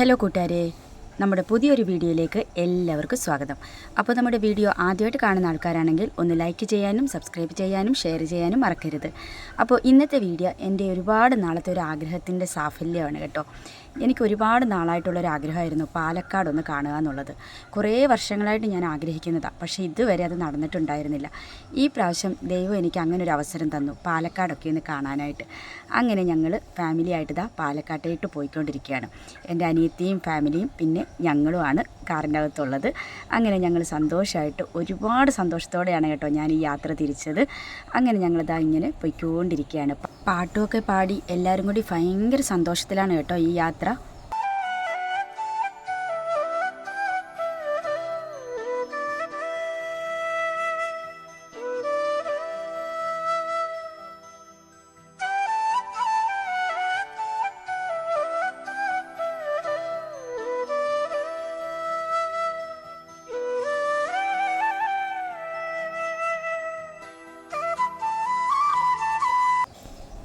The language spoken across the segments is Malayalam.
ഹലോ കൂട്ടുകാരെ നമ്മുടെ പുതിയൊരു വീഡിയോയിലേക്ക് എല്ലാവർക്കും സ്വാഗതം. അപ്പോൾ നമ്മുടെ വീഡിയോ ആദ്യമായിട്ട് കാണുന്ന ആൾക്കാരാണെങ്കിൽ ഒന്ന് ലൈക്ക് ചെയ്യാനും സബ്സ്ക്രൈബ് ചെയ്യാനും ഷെയർ ചെയ്യാനും മറക്കരുത്. അപ്പോൾ ഇന്നത്തെ വീഡിയോ എന്റെ ഒരുപാട് നാളത്തെ ഒരു ആഗ്രഹത്തിന്റെ സാഫല്യമാണ് കേട്ടോ. എനിക്ക് ഒരുപാട് നാളായിട്ടുള്ളൊരു ആഗ്രഹമായിരുന്നു പാലക്കാട് ഒന്ന് കാണുക എന്നുള്ളത്. കുറേ വർഷങ്ങളായിട്ട് ഞാൻ ആഗ്രഹിക്കുന്നതാണ് പക്ഷേ ഇതുവരെ അത് നടന്നിട്ടുണ്ടായിരുന്നില്ല. ഈ പ്രാവശ്യം ദൈവം എനിക്ക് അങ്ങനെ ഒരു അവസരം തന്നു പാലക്കാടൊക്കെ ഒന്ന് കാണാനായിട്ട്. അങ്ങനെ ഞങ്ങൾ ഫാമിലി ആയിട്ട് ഇതാ പാലക്കാട്ടേട്ട് പോയിക്കൊണ്ടിരിക്കുകയാണ്. എന്റെ അനിയത്തിയും ഫാമിലിയും പിന്നെ ഞങ്ങളുമാണ് കാറിന്റെ അകത്തുള്ളത് അങ്ങനെ ഞങ്ങൾ സന്തോഷമായിട്ട് ഒരുപാട് സന്തോഷത്തോടെയാണ് കേട്ടോ ഞാൻ ഈ യാത്ര തിരിച്ചത്. അങ്ങനെ ഞങ്ങളിതാ ഇങ്ങനെ പോയിക്കൊണ്ടിരിക്കുകയാണ്. പാട്ടുമൊക്കെ പാടി എല്ലാവരും കൂടി ഭയങ്കര സന്തോഷത്തിലാണ് കേട്ടോ ഈ യാത്ര.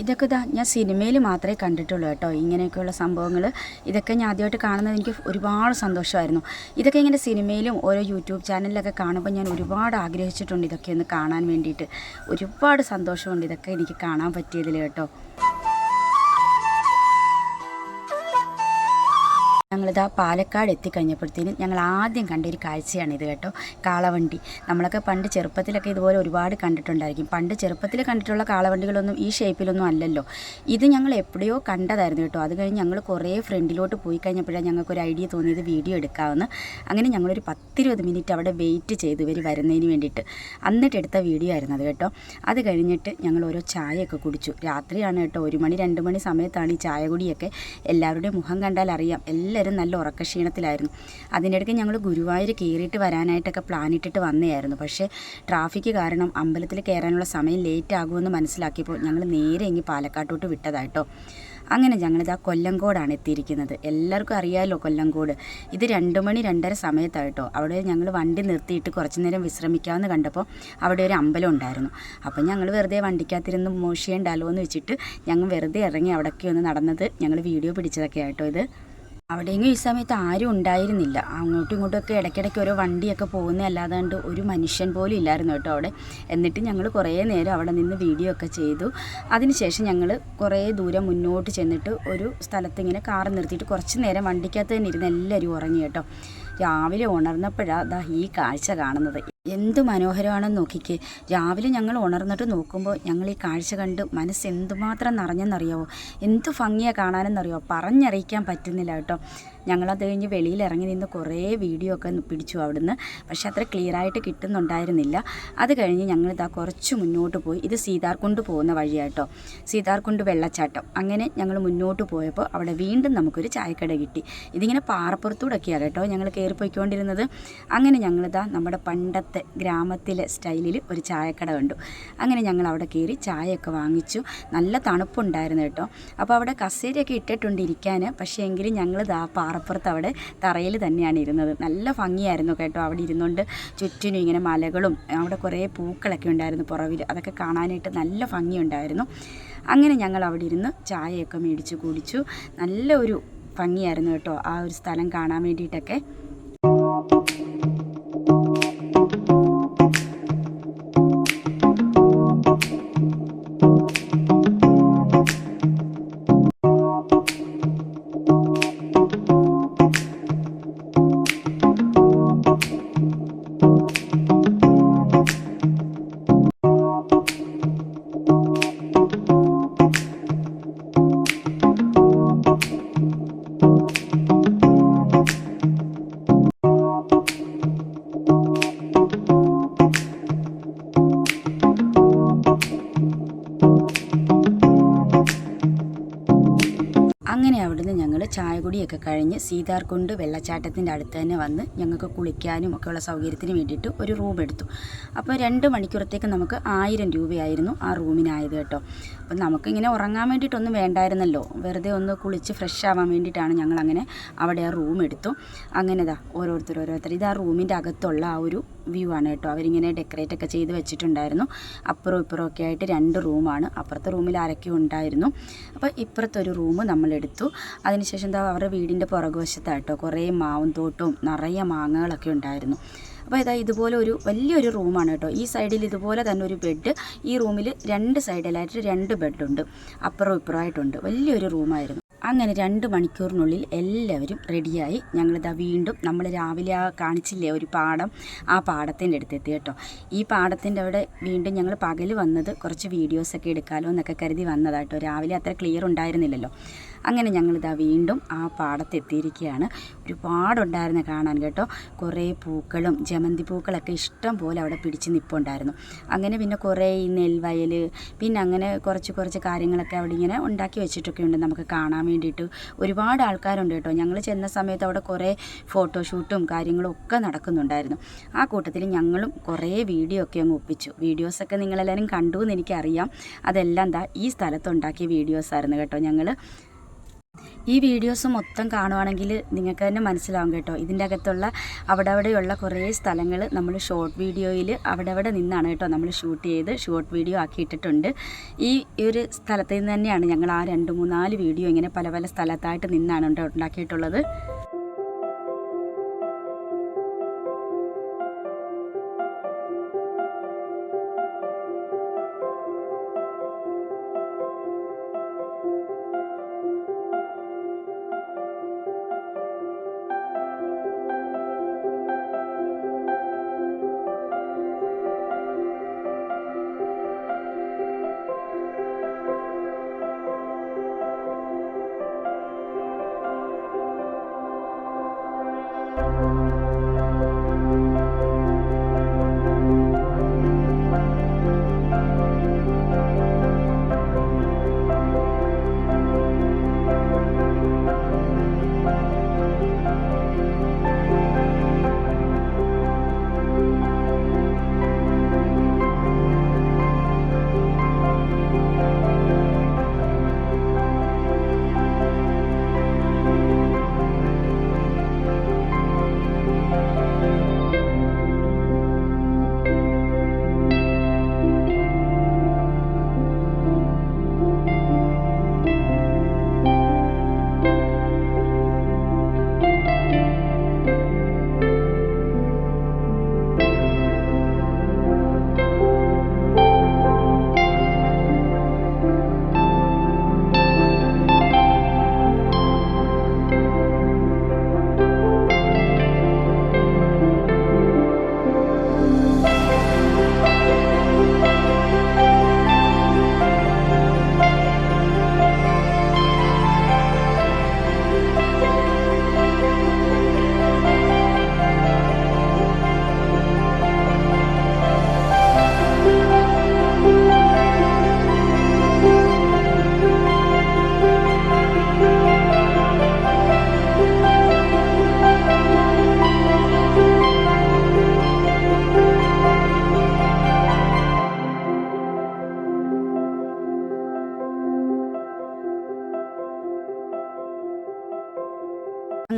ഇതൊക്കെ ഇതാ ഞാൻ സിനിമയിൽ മാത്രമേ കണ്ടിട്ടുള്ളൂ കേട്ടോ. ഇങ്ങനെയൊക്കെയുള്ള സംഭവങ്ങൾ ഇതൊക്കെ ഞാൻ ആദ്യമായിട്ട് കാണുന്നത് എനിക്ക് ഒരുപാട് സന്തോഷമായിരുന്നു. ഇതൊക്കെ ഇങ്ങനെ സിനിമയിലും ഓരോ യൂട്യൂബ് ചാനലിലൊക്കെ കാണുമ്പോൾ ഞാൻ ഒരുപാട് ആഗ്രഹിച്ചിട്ടുണ്ട് ഇതൊക്കെ ഒന്ന് കാണാൻ വേണ്ടിയിട്ട്. ഒരുപാട് സന്തോഷമുണ്ട് ഇതൊക്കെ എനിക്ക് കാണാൻ പറ്റിയതിൽ കേട്ടോ. ഞങ്ങളിതാ പാലക്കാട് എത്തിക്കഴിഞ്ഞപ്പോഴത്തേനും ഞങ്ങൾ ആദ്യം കണ്ട ഒരു കാഴ്ചയാണ് ഇത് കേട്ടോ. കാളവണ്ടി. നമ്മളൊക്കെ പണ്ട് ചെറുപ്പത്തിലൊക്കെ ഇതുപോലെ ഒരുപാട് കണ്ടിട്ടുണ്ടായിരിക്കും. പണ്ട് ചെറുപ്പത്തിൽ കണ്ടിട്ടുള്ള കാളവണ്ടികളൊന്നും ഈ ഷേപ്പിലൊന്നും അല്ലല്ലോ. ഇത് ഞങ്ങൾ എപ്പോഴയോ കണ്ടതായിരുന്നു കേട്ടോ. അത് കഴിഞ്ഞ് ഞങ്ങൾ കുറേ ഫ്രണ്ടിലോട്ട് പോയി കഴിഞ്ഞപ്പോഴാണ് ഞങ്ങൾക്കൊരു ഐഡിയ തോന്നിയത് വീഡിയോ എടുക്കാമെന്ന്. അങ്ങനെ ഞങ്ങളൊരു പത്തിരുപത് മിനിറ്റ് അവിടെ വെയിറ്റ് ചെയ്തു ഇവർ വരുന്നതിന് വേണ്ടിയിട്ട് എന്നിട്ട് എടുത്ത വീഡിയോ ആയിരുന്നു അത് കേട്ടോ. അത് കഴിഞ്ഞിട്ട് ഞങ്ങൾ ഓരോ ചായയൊക്കെ കുടിച്ചു. രാത്രിയാണ് കേട്ടോ. ഒരു മണി രണ്ട് മണി സമയത്താണ് ഈ ചായ കുടിയൊക്കെ. എല്ലാവരുടെയും മുഖം കണ്ടാൽ അറിയാം. എല്ലാവരും നല്ല ഉറക്കക്ഷീണത്തിലായിരുന്നു. അതിനിടയ്ക്ക് ഞങ്ങൾ ഗുരുവായൂർ കയറിയിട്ട് വരാനായിട്ടൊക്കെ പ്ലാൻ ഇട്ടിട്ട് വന്നതായിരുന്നു പക്ഷേ ട്രാഫിക് കാരണം അമ്പലത്തിൽ കയറാനുള്ള സമയം ലേറ്റ് ആകുമെന്ന് മനസ്സിലാക്കിയപ്പോൾ ഞങ്ങൾ നേരെ ഇങ്ങി പാലക്കാട്ടോട്ട് വിട്ടതായിട്ടോ. അങ്ങനെ ഞങ്ങളിതാ കൊല്ലങ്കോടാണ് എത്തിയിരിക്കുന്നത്. എല്ലാവർക്കും അറിയാമല്ലോ കൊല്ലങ്കോട് ഇത് രണ്ട് മണി രണ്ടര സമയത്തായിട്ടോ. അവിടെ ഞങ്ങൾ വണ്ടി നിർത്തിയിട്ട് കുറച്ച് നേരം വിശ്രമിക്കാമെന്ന് കണ്ടപ്പോൾ അവിടെ ഒരു അമ്പലം ഉണ്ടായിരുന്നു. അപ്പോൾ ഞങ്ങൾ വെറുതെ വണ്ടിക്കകത്തിരുന്ന് മോശിയുണ്ടല്ലോ എന്ന് വെച്ചിട്ട് ഞങ്ങൾ വെറുതെ ഇറങ്ങി അവിടെയൊക്കെ ഒന്ന് നടന്നത് ഞങ്ങൾ വീഡിയോ പിടിച്ചതൊക്കെ ആയിട്ടോ ഇത്. അവിടെയെങ്കിലും ഈ സമയത്ത് ആരും ഉണ്ടായിരുന്നില്ല. അങ്ങോട്ടും ഇങ്ങോട്ടുമൊക്കെ ഇടയ്ക്കിടയ്ക്ക് ഓരോ വണ്ടിയൊക്കെ പോകുന്ന അല്ലാതാണ്ട് ഒരു മനുഷ്യൻ പോലും ഇല്ലായിരുന്നു കേട്ടോ അവിടെ. എന്നിട്ട് ഞങ്ങൾ കുറേ നേരം അവിടെ നിന്ന് വീഡിയോ ഒക്കെ ചെയ്തു. അതിനുശേഷം ഞങ്ങൾ കുറേ ദൂരം മുന്നോട്ട് ചെന്നിട്ട് ഒരു സ്ഥലത്ത് ഇങ്ങനെ കാർ നിർത്തിയിട്ട് കുറച്ച് നേരം വണ്ടിക്കകത്ത് തന്നെ ഇരുന്ന് എല്ലാവരും ഉറങ്ങി കേട്ടോ. രാവിലെ ഉണർന്നപ്പോഴാണ് ഈ കാഴ്ച കാണുന്നത്. എന്ത് മനോഹരമാണെന്ന് നോക്കിക്കേ. രാവിലെ ഞങ്ങൾ ഉണർന്നിട്ട് നോക്കുമ്പോൾ ഞങ്ങൾ ഈ കാഴ്ച കണ്ട് മനസ്സ് എന്തുമാത്രം നിറഞ്ഞെന്നറിയാവോ? എന്ത് ഭംഗിയാണ് കാണാനെന്നറിയോ പറഞ്ഞറിയിക്കാൻ പറ്റുന്നില്ല കേട്ടോ. ഞങ്ങളത് കഴിഞ്ഞ് വെളിയിൽ ഇറങ്ങി നിന്ന് കുറേ വീഡിയോ ഒക്കെ പിടിച്ചു അവിടുന്ന്. പക്ഷെ അത്ര ക്ലിയർ ആയിട്ട് കിട്ടുന്നുണ്ടായിരുന്നില്ല. അത് കഴിഞ്ഞ് ഞങ്ങൾ ഇതാ കുറച്ച് മുന്നോട്ട് പോയി. ഇത് സീതാർകുണ്ട് പോകുന്ന വഴിയാട്ടോ സീതാർകുണ്ട് വെള്ളച്ചാട്ടം. അങ്ങനെ ഞങ്ങൾ മുന്നോട്ട് പോയപ്പോൾ അവിടെ വീണ്ടും നമുക്കൊരു ചായക്കട കിട്ടി. ഇതിങ്ങനെ പാറപ്പുറത്തൂടെയൊക്കെയാണ് കേട്ടോ ഞങ്ങൾ കയറിപ്പോയിക്കൊണ്ടിരുന്നത്. അങ്ങനെ ഞങ്ങളിതാ നമ്മുടെ പണ്ടത്തെ ഗ്രാമത്തിലെ സ്റ്റൈലിൽ ഒരു ചായക്കട കണ്ടു. അങ്ങനെ ഞങ്ങൾ അവിടെ കയറി ചായയൊക്കെ വാങ്ങിച്ചു. നല്ല തണുപ്പുണ്ടായിരുന്നു കേട്ടോ. അപ്പോൾ അവിടെ കസേരയൊക്കെ ഇട്ടിട്ടുണ്ട് ഇരിക്കാൻ പക്ഷേ എങ്കിലും ഞങ്ങൾ ദാ പാറപ്പുറത്ത് അവിടെ തറയിൽ തന്നെയാണ് ഇരുന്നത്. നല്ല ഭംഗിയായിരുന്നു കേട്ടോ അവിടെ ഇരുന്നുകൊണ്ട് ചുറ്റിനും ഇങ്ങനെ മലകളും അവിടെ കുറേ പൂക്കളൊക്കെ ഉണ്ടായിരുന്നു പുറവിൽ അതൊക്കെ കാണാനായിട്ട് നല്ല ഭംഗിയുണ്ടായിരുന്നു. അങ്ങനെ ഞങ്ങൾ അവിടെ ഇരുന്ന് ചായയൊക്കെ മേടിച്ച് കുടിച്ചു. നല്ല ഒരു ഭംഗിയായിരുന്നു കേട്ടോ ആ ഒരു സ്ഥലം കാണാൻ വേണ്ടിയിട്ടൊക്കെ. കഴിഞ്ഞ് സീതാർകുണ്ട് വെള്ളച്ചാട്ടത്തിന്റെ അടുത്ത് തന്നെ വന്ന് ഞങ്ങൾക്ക് കുളിക്കാനും ഒക്കെയുള്ള സൗകര്യത്തിന് വേണ്ടിയിട്ട് ഒരു റൂം എടുത്തു. അപ്പോൾ രണ്ട് മണിക്കൂറത്തേക്ക് നമുക്ക് ആയിരം രൂപയായിരുന്നു ആ റൂമിനായത് കേട്ടോ. അപ്പം നമുക്കിങ്ങനെ ഉറങ്ങാൻ വേണ്ടിയിട്ടൊന്നും വേണ്ടായിരുന്നല്ലോ. വെറുതെ ഒന്ന് കുളിച്ച് ഫ്രഷ് ആവാൻ വേണ്ടിയിട്ടാണ് ഞങ്ങൾ അങ്ങനെ അവിടെ ആ റൂം എടുത്തു. അങ്ങനെതാ ഓരോരുത്തർ ഓരോരുത്തർ. ഇത് ആ റൂമിന്റെ അകത്തുള്ള ആ ഒരു വ്യൂ ആണ് കേട്ടോ. അവരിങ്ങനെ ഡെക്കറേറ്റ് ഒക്കെ ചെയ്ത് വെച്ചിട്ടുണ്ടായിരുന്നു. അപ്പുറവും ഇപ്പുറവും ഒക്കെ ആയിട്ട് രണ്ട് റൂമാണ് അപ്പുറത്തെ റൂമിൽ ആരൊക്കെ ഉണ്ടായിരുന്നു? അപ്പോൾ ഇപ്പുറത്തൊരു റൂം നമ്മളെടുത്തു അതിനുശേഷം എന്താ അവരുടെ വീടിന്റെ പുറകുവശത്തായിട്ടോ കുറേ മാവും തോട്ടവും നിറയെ മാങ്ങകളൊക്കെ ഉണ്ടായിരുന്നു. അപ്പോൾ ഇതാ ഇതുപോലെ ഒരു വലിയൊരു റൂമാണ് കേട്ടോ. ഈ സൈഡിൽ ഇതുപോലെ തന്നെ ഒരു ബെഡ് ഈ റൂമിൽ രണ്ട് സൈഡിലായിട്ട് രണ്ട് ബെഡുണ്ട് അപ്പുറവും ഇപ്പുറമായിട്ടുണ്ട് വലിയൊരു റൂമായിരുന്നു അങ്ങനെ രണ്ട് മണിക്കൂറിനുള്ളിൽ എല്ലാവരും റെഡിയായി ഞങ്ങളിതാ വീണ്ടും നമ്മൾ രാവിലെ ആ കാണിച്ചില്ലേ ഒരു പാടം ആ പാടത്തിന്റെ അടുത്തെത്തി കേട്ടോ. ഈ പാടത്തിന്റെ അവിടെ വീണ്ടും ഞങ്ങൾ പകൽ വന്നത് കുറച്ച് വീഡിയോസൊക്കെ എടുക്കാമല്ലോ എന്നൊക്കെ കരുതി വന്നതാട്ടോ രാവിലെ അത്ര ക്ലിയർ ഉണ്ടായിരുന്നില്ലല്ലോ. അങ്ങനെ ഞങ്ങളിതാ വീണ്ടും ആ പാടത്തെത്തിയിരിക്കുകയാണ് ഒരുപാടുണ്ടായിരുന്നു കാണാൻ കേട്ടോ. കുറേ പൂക്കളും ജമന്തി പൂക്കളൊക്കെ ഇഷ്ടം പോലെ അവിടെ പിടിച്ച് നിൽപ്പുണ്ടായിരുന്നു അങ്ങനെ പിന്നെ കുറേ ഈ നെൽവയൽ പിന്നെ അങ്ങനെ കുറച്ച് കുറച്ച് കാര്യങ്ങളൊക്കെ അവിടെ ഇങ്ങനെ ഉണ്ടാക്കി വെച്ചിട്ടൊക്കെ ഉണ്ട് നമുക്ക് കാണാൻ വേണ്ടിയിട്ട് ഒരുപാട് ആൾക്കാരുണ്ട് കേട്ടോ. ഞങ്ങൾ ചെന്ന സമയത്ത് അവിടെ കുറേ ഫോട്ടോഷൂട്ടും കാര്യങ്ങളും ഒക്കെ നടക്കുന്നുണ്ടായിരുന്നു. ആ കൂട്ടത്തിൽ ഞങ്ങളും കുറേ വീഡിയോ ഒക്കെ അങ്ങ് ഒപ്പിച്ചു. വീഡിയോസൊക്കെ നിങ്ങളെല്ലാവരും കണ്ടു എന്ന് എനിക്കറിയാം. അതെല്ലാം എന്താ ഈ സ്ഥലത്തുണ്ടാക്കിയ വീഡിയോസായിരുന്നു കേട്ടോ ഞങ്ങൾ ഈ വീഡിയോസ് മൊത്തം കാണുവാണെങ്കിൽ നിങ്ങൾക്ക് തന്നെ മനസ്സിലാവും കേട്ടോ. ഇതിന്റെ അകത്തുള്ള അവിടെ അവിടെയുള്ള കുറേ സ്ഥലങ്ങൾ നമ്മൾ ഷോർട്ട് വീഡിയോയിൽ അവിടെ അവിടെ നിന്നാണ് കേട്ടോ നമ്മൾ ഷൂട്ട് ചെയ്ത് ഷോർട്ട് വീഡിയോ ആക്കിയിട്ടിട്ടുണ്ട്. ഈ ഒരു സ്ഥലത്ത് നിന്ന് തന്നെയാണ് ഞങ്ങൾ ആ രണ്ട് മൂന്നാൽ വീഡിയോ ഇങ്ങനെ പല പല സ്ഥലത്തായിട്ട് നിന്നാണ് ഉണ്ടാക്കിയിട്ടുള്ളത്.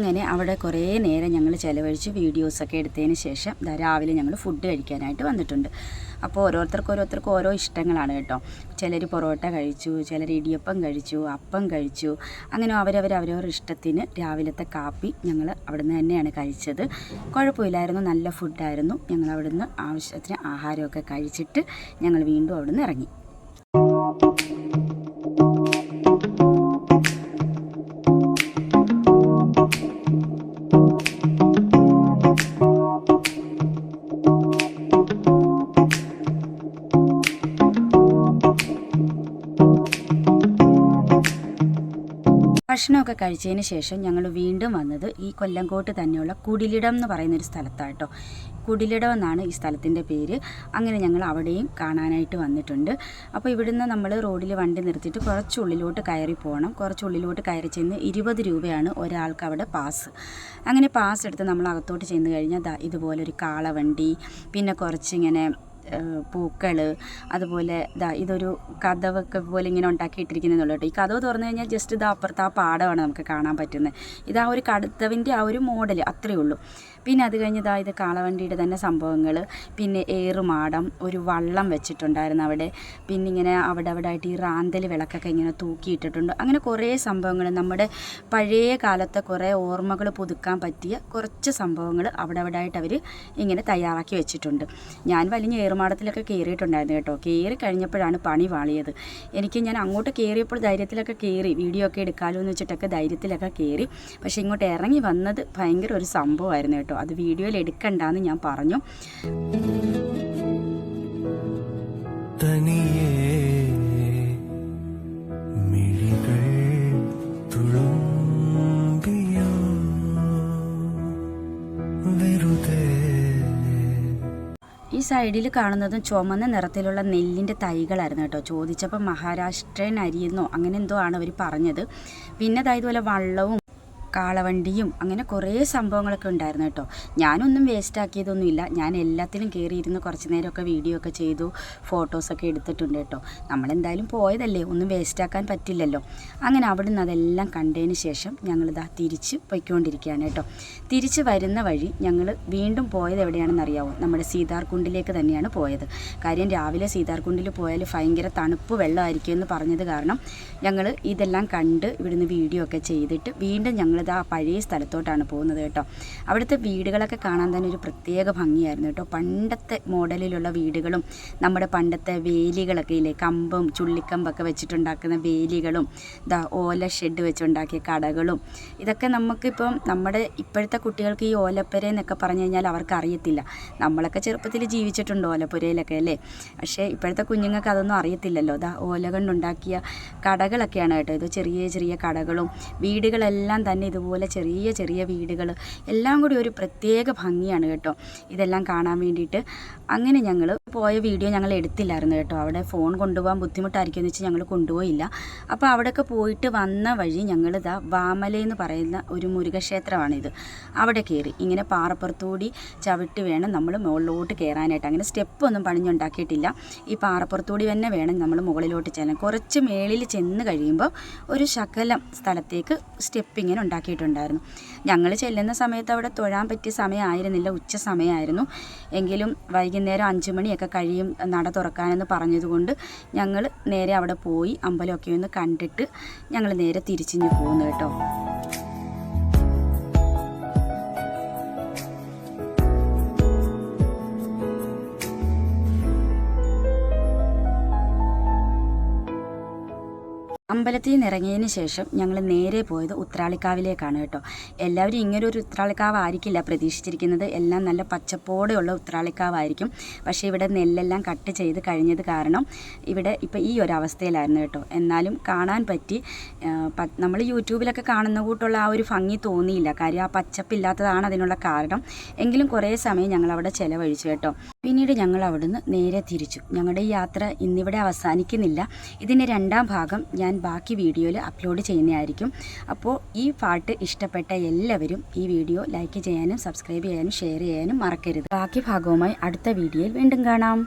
അങ്ങനെ അവിടെ കുറേ നേരം ഞങ്ങൾ ചിലവഴിച്ച് വീഡിയോസൊക്കെ എടുത്തതിന് ശേഷം രാവിലെ ഞങ്ങൾ ഫുഡ് കഴിക്കാനായിട്ട് വന്നിട്ടുണ്ട്. അപ്പോൾ ഓരോരുത്തർക്ക് ഓരോരുത്തർക്ക് ഓരോ ഇഷ്ടങ്ങളാണ് കേട്ടോ. ചിലർ പൊറോട്ട കഴിച്ചു ചിലർ ഇടിയപ്പം കഴിച്ചു അപ്പം കഴിച്ചു. അങ്ങനെ അവരവർ അവരവരുടെ ഇഷ്ടത്തിന് രാവിലത്തെ കാപ്പി ഞങ്ങൾ അവിടുന്ന് തന്നെയാണ് കഴിച്ചത്. കുഴപ്പമില്ലായിരുന്നു നല്ല ഫുഡായിരുന്നു ഞങ്ങൾ അവിടുന്ന് ആവശ്യത്തിന് ആഹാരമൊക്കെ കഴിച്ചിട്ട് ഞങ്ങൾ വീണ്ടും അവിടുന്ന് ഇറങ്ങി. ഭക്ഷണമൊക്കെ കഴിച്ചതിന് ശേഷം ഞങ്ങൾ വീണ്ടും വന്നത് ഈ കൊല്ലങ്കോട്ട് തന്നെയുള്ള കുടിലിടം എന്ന് പറയുന്ന ഒരു സ്ഥലത്താണ് കേട്ടോ കുടിലിടം എന്നാണ് ഈ സ്ഥലത്തിന്റെ പേര്. അങ്ങനെ ഞങ്ങൾ അവിടെയും കാണാനായിട്ട് വന്നിട്ടുണ്ട്. അപ്പോൾ ഇവിടുന്ന് നമ്മൾ റോഡിൽ വണ്ടി നിർത്തിയിട്ട് കുറച്ച് ഉള്ളിലോട്ട് കയറി പോകണം. കുറച്ച് ഉള്ളിലോട്ട് കയറി ചെന്ന് ഇരുപത് രൂപയാണ് ഒരാൾക്ക് അവിടെ പാസ് അങ്ങനെ പാസ് എടുത്ത് നമ്മൾ അകത്തോട്ട് ചെന്ന് കഴിഞ്ഞാൽ ഇതുപോലൊരു കാളവണ്ടി പിന്നെ കുറച്ചിങ്ങനെ പൂക്കൾ അതുപോലെ ഇതാ ഇതൊരു കഥവൊക്കെ പോലെ ഇങ്ങനെ ഉണ്ടാക്കിയിട്ടിരിക്കുന്നതുള്ളൂ കേട്ടോ. ഈ കഥവ് തുറന്നു കഴിഞ്ഞാൽ ജസ്റ്റ് ഇത് അപ്പുറത്ത് ആ പാടമാണ് നമുക്ക് കാണാൻ പറ്റുന്നത്. ഇതാ ഒരു കടുത്തവിന്റെ ആ ഒരു മോഡൽ അത്രയേ ഉള്ളൂ. പിന്നെ അത് കഴിഞ്ഞ് ഇതാ കാളവണ്ടിയുടെ തന്നെ സംഭവങ്ങൾ പിന്നെ ഏറുമാടം ഒരു വള്ളം വെച്ചിട്ടുണ്ടായിരുന്നു അവിടെ. പിന്നെ ഇങ്ങനെ അവിടെ അവിടെ ആയിട്ട് ഈ റാന്തൽ വിളക്കൊക്കെ ഇങ്ങനെ തൂക്കിയിട്ടിട്ടുണ്ട്. അങ്ങനെ കുറേ സംഭവങ്ങൾ നമ്മുടെ പഴയ കാലത്തെ കുറേ ഓർമ്മകൾ പുതുക്കാൻ പറ്റിയ കുറച്ച് സംഭവങ്ങൾ അവിടെ അവിടെ ആയിട്ട് അവർ ഇങ്ങനെ തയ്യാറാക്കി വെച്ചിട്ടുണ്ട്. ഞാൻ വലിയ ഏറുമാടത്തിലൊക്കെ കയറിയിട്ടുണ്ടായിരുന്നു കേട്ടോ. കയറി കഴിഞ്ഞപ്പോഴാണ് പണി വാളിയത്. എനിക്ക് ഞാൻ അങ്ങോട്ട് കയറിയപ്പോൾ ധൈര്യത്തിലൊക്കെ കയറി വീഡിയോ ഒക്കെ എടുക്കാമല്ലോ എന്ന് വെച്ചിട്ടൊക്കെ ധൈര്യത്തിലൊക്കെ കയറി പക്ഷേ ഇങ്ങോട്ട് ഇറങ്ങി വന്നത് ഭയങ്കര ഒരു സംഭവമായിരുന്നു കേട്ടോ. അത് വീഡിയോയിൽ എടുക്കണ്ടെന്ന് ഞാൻ പറഞ്ഞു. തനിയേ സൈഡിൽ കാണുന്നതും ചുമന്ന നിറത്തിലുള്ള നെല്ലിന്റെ തൈകളായിരുന്നു കേട്ടോ. ചോദിച്ചപ്പോൾ മഹാരാഷ്ട്രൻ അരിയെന്നോ അങ്ങനെ എന്തോ ആണ് അവർ പറഞ്ഞത്. പിന്നെ അതായതുപോലെ വള്ളവും കാളവണ്ടിയും അങ്ങനെ കുറേ സംഭവങ്ങളൊക്കെ ഉണ്ടായിരുന്നു കേട്ടോ. ഞാനൊന്നും വേസ്റ്റ് ആക്കിയതൊന്നുമില്ല. ഞാൻ എല്ലാത്തിനും കയറിയിരുന്ന് കുറച്ച് നേരമൊക്കെ വീഡിയോ ഒക്കെ ചെയ്തു ഫോട്ടോസൊക്കെ എടുത്തിട്ടുണ്ട് കേട്ടോ. നമ്മളെന്തായാലും പോയതല്ലേ ഒന്നും വേസ്റ്റ് ആക്കാൻ പറ്റില്ലല്ലോ. അങ്ങനെ അവിടെ നിന്ന് അതെല്ലാം കണ്ടതിന് ശേഷം ഞങ്ങളിതാ തിരിച്ച് പൊയ്ക്കൊണ്ടിരിക്കുകയാണ് കേട്ടോ. തിരിച്ച് വരുന്ന വഴി ഞങ്ങൾ വീണ്ടും പോയത് എവിടെയാണെന്ന് അറിയാമോ നമ്മുടെ സീതാർകുണ്ടിലേക്ക് തന്നെയാണ് പോയത്. കാര്യം രാവിലെ സീതാർകുണ്ടിൽ പോയാൽ ഭയങ്കര തണുപ്പ് വെള്ളമായിരിക്കും എന്ന് പറഞ്ഞത് കാരണം ഞങ്ങൾ ഇതെല്ലാം കണ്ട് ഇവിടുന്ന് വീഡിയോ ഒക്കെ ചെയ്തിട്ട് വീണ്ടും ഞങ്ങളിത് ആ പഴയ സ്ഥലത്തോട്ടാണ് പോകുന്നത് കേട്ടോ. അവിടുത്തെ വീടുകളൊക്കെ കാണാൻ തന്നെ ഒരു പ്രത്യേക ഭംഗിയായിരുന്നു കേട്ടോ. പണ്ടത്തെ മോഡലിലുള്ള വീടുകളും നമ്മുടെ പണ്ടത്തെ വേലികളൊക്കെ ഇല്ലേ കമ്പും ചുള്ളിക്കമ്പൊക്കെ വെച്ചിട്ടുണ്ടാക്കുന്ന വേലികളും ഇതാ ഓല ഷെഡ് വെച്ചുണ്ടാക്കിയ കടകളും ഇതൊക്കെ നമുക്കിപ്പം നമ്മുടെ ഇപ്പോഴത്തെ കുട്ടികൾക്ക് ഈ ഓലപ്പുര എന്നൊക്കെ പറഞ്ഞു കഴിഞ്ഞാൽ അവർക്ക് അറിയത്തില്ല. നമ്മളൊക്കെ ചെറുപ്പത്തിൽ ജീവിച്ചിട്ടുണ്ട് ഓലപ്പുരയിലൊക്കെ അല്ലേ? പക്ഷേ ഇപ്പോഴത്തെ കുഞ്ഞുങ്ങൾക്ക് അതൊന്നും അറിയത്തില്ലല്ലോ. ദാ ഓല കൊണ്ടുണ്ടാക്കിയ കടകളൊക്കെയാണ് കേട്ടോ. ഇത് ചെറിയ ചെറിയ കടകളും വീടുകളെല്ലാം തന്നെ ഇതുപോലെ ചെറിയ ചെറിയ വീടുകൾ എല്ലാം കൂടി ഒരു പ്രത്യേക ഭംഗിയാണ് കേട്ടോ. ഇതെല്ലാം കാണാൻ വേണ്ടിയിട്ട് അങ്ങനെ ഞങ്ങൾ പോയ വീഡിയോ ഞങ്ങൾ എടുത്തില്ലായിരുന്നു കേട്ടോ. അവിടെ ഫോൺ കൊണ്ടുപോകാൻ ബുദ്ധിമുട്ടായിരിക്കും എന്ന് വെച്ച് ഞങ്ങൾ കൊണ്ടുപോയില്ല. അപ്പോൾ അവിടെയൊക്കെ പോയിട്ട് വന്ന വഴി ഞങ്ങൾ ഇതാ വാമല എന്ന് പറയുന്ന ഒരു മുരുകക്ഷേത്രമാണിത്. അവിടെ കയറി ഇങ്ങനെ പാറപ്പുറത്തൂടി ചവിട്ടി വേണം നമ്മൾ മുകളിലോട്ട് കയറാനായിട്ട് അങ്ങനെ സ്റ്റെപ്പ് ഒന്നും പണിഞ്ഞുണ്ടാക്കിയിട്ടില്ല. ഈ പാറപ്പുറത്തൂടി തന്നെ വേണം നമ്മൾ മുകളിലോട്ട് ചെല്ലാൻ. കുറച്ച് മേളിൽ ചെന്ന് കഴിയുമ്പോൾ ഒരു ശകലം സ്ഥലത്തേക്ക് സ്റ്റെപ്പ് ഇങ്ങനെ ഉണ്ടാക്കിയിട്ടുണ്ടായിരുന്നു ഞങ്ങൾ ചെല്ലുന്ന സമയത്ത് അവിടെ തൊഴാൻ പറ്റിയ സമയമായിരുന്നില്ല. ഉച്ച സമയമായിരുന്നു. എങ്കിലും വൈകുന്നേരം അഞ്ച് മണിയൊക്കെ കഴിയും നട തുറക്കാനെന്ന് പറഞ്ഞതുകൊണ്ട് ഞങ്ങൾ നേരെ അവിടെ പോയി അമ്പലമൊക്കെ ഒന്ന് കണ്ടിട്ട് ഞങ്ങൾ നേരെ തിരിച്ചിഞ്ഞ് പോകുന്നു കേട്ടോ. അമ്പലത്തിൽ നിന്ന് ഇറങ്ങിയതിന് ശേഷം ഞങ്ങൾ നേരെ പോയത് ഉത്രാളിക്കാവിലേക്കാണ് കേട്ടോ. എല്ലാവരും ഇങ്ങനെ ഒരു ഉത്രാളിക്കാവ് ആയിരിക്കില്ല പ്രതീക്ഷിച്ചിരിക്കുന്നത്. എല്ലാം നല്ല പച്ചപ്പോടെയുള്ള ഉത്രാളിക്കാവായിരിക്കും. പക്ഷേ ഇവിടെ നെല്ലെല്ലാം കട്ട് ചെയ്ത് കഴിഞ്ഞത് കാരണം ഇവിടെ ഇപ്പോൾ ഈ ഒരു അവസ്ഥയിലായിരുന്നു കേട്ടോ. എന്നാലും കാണാൻ പറ്റി. നമ്മൾ യൂട്യൂബിലൊക്കെ കാണുന്ന കൂട്ടുള്ള ആ ഒരു ഭംഗി തോന്നിയില്ല. കാര്യം ആ പച്ചപ്പില്ലാത്തതാണ് അതിനുള്ള കാരണം. എങ്കിലും കുറേ സമയം ഞങ്ങൾ അവിടെ ചിലവഴിച്ചു കേട്ടോ. പിന്നീട് ഞങ്ങൾ അവിടുന്ന് നേരെ തിരിച്ചു. ഞങ്ങളുടെ യാത്ര ഇന്നിവിടെ അവസാനിക്കുന്നില്ല. ഇതിന്റെ രണ്ടാം ഭാഗം ഞാൻ ബാക്കി വീഡിയോയിൽ അപ്ലോഡ് ചെയ്യുന്നതായിരിക്കും. അപ്പോൾ ഈ പാട്ട് ഇഷ്ടപ്പെട്ട എല്ലാവരും ഈ വീഡിയോ ലൈക്ക് ചെയ്യാനും സബ്സ്ക്രൈബ് ചെയ്യാനും ഷെയർ ചെയ്യാനും മറക്കരുത്. ബാക്കി ഭാഗവുമായി അടുത്ത വീഡിയോയിൽ വീണ്ടും കാണാം.